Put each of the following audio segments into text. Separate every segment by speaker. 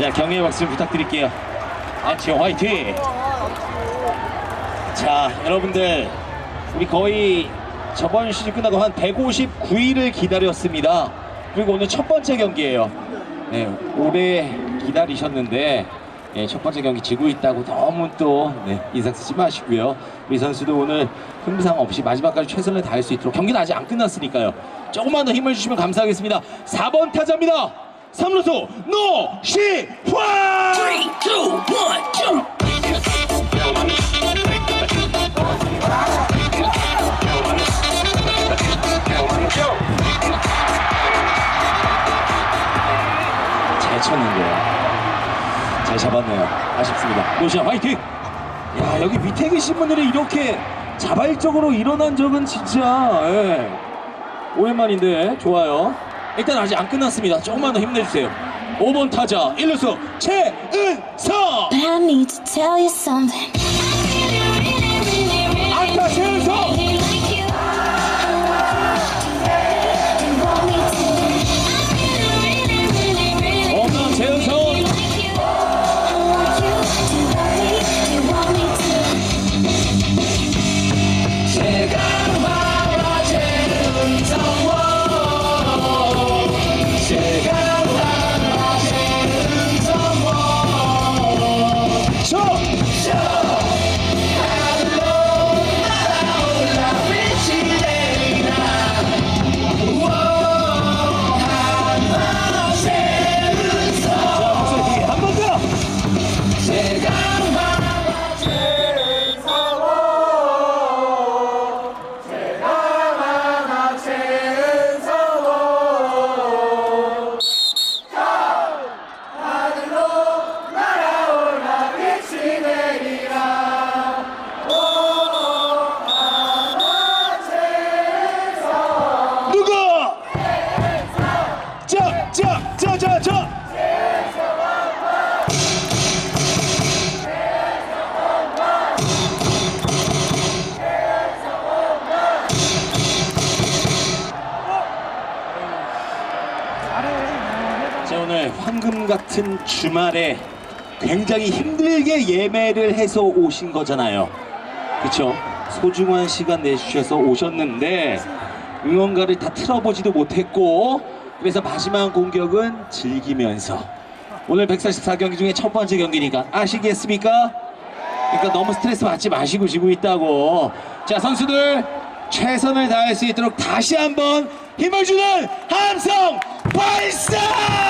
Speaker 1: 자 경례의 박수 부탁드릴게요. 안치호 화이팅! 자 여러분들 우리 거의 저번 시즌 끝나고 한 159일을 기다렸습니다. 그리고 오늘 첫 번째 경기예요. 네 오래 기다리셨는데 예, 첫 번째 경기 지고 있다고 너무 또 네, 인상 쓰지 마시고요. 우리 선수도 오늘 흥부상 없이 마지막까지 최선을 다할 수 있도록 경기는 아직 안 끝났으니까요. 조금만 더 힘을 주시면 감사하겠습니다. 4번 타자입니다 3루수 노시환
Speaker 2: Three, two, one, jump.
Speaker 1: 잘 쳤는데요. 잘 잡았네요. 아쉽습니다. 노시아 화이팅! 야 여기 밑에 계신 분들이 이렇게 자발적으로 일어난 적은 진짜 예. 오랜만인데 좋아요. 일단 아직 안 끝났습니다. 조금만 더 힘내주세요. 5번 타자 1루수 최은서
Speaker 3: I need to tell you something.
Speaker 1: 오늘 황금 같은 주말에 굉장히 힘들게 예매를 해서 오신 거잖아요. 그쵸? 소중한 시간 내주셔서 오셨는데 응원가를 다 틀어보지도 못했고 그래서 마지막 공격은 즐기면서 오늘 144경기 중에 첫 번째 경기니까 아시겠습니까? 그러니까 너무 스트레스 받지 마시고 지고 있다고 자 선수들 최선을 다할 수 있도록 다시 한번 힘을 주는 함성 발사!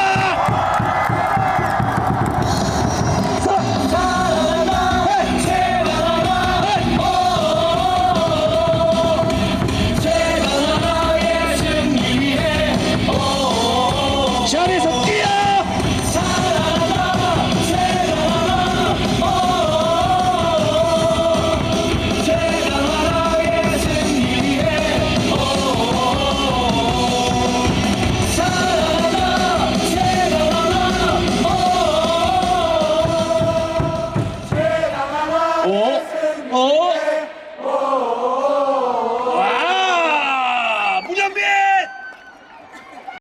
Speaker 1: 오, 오,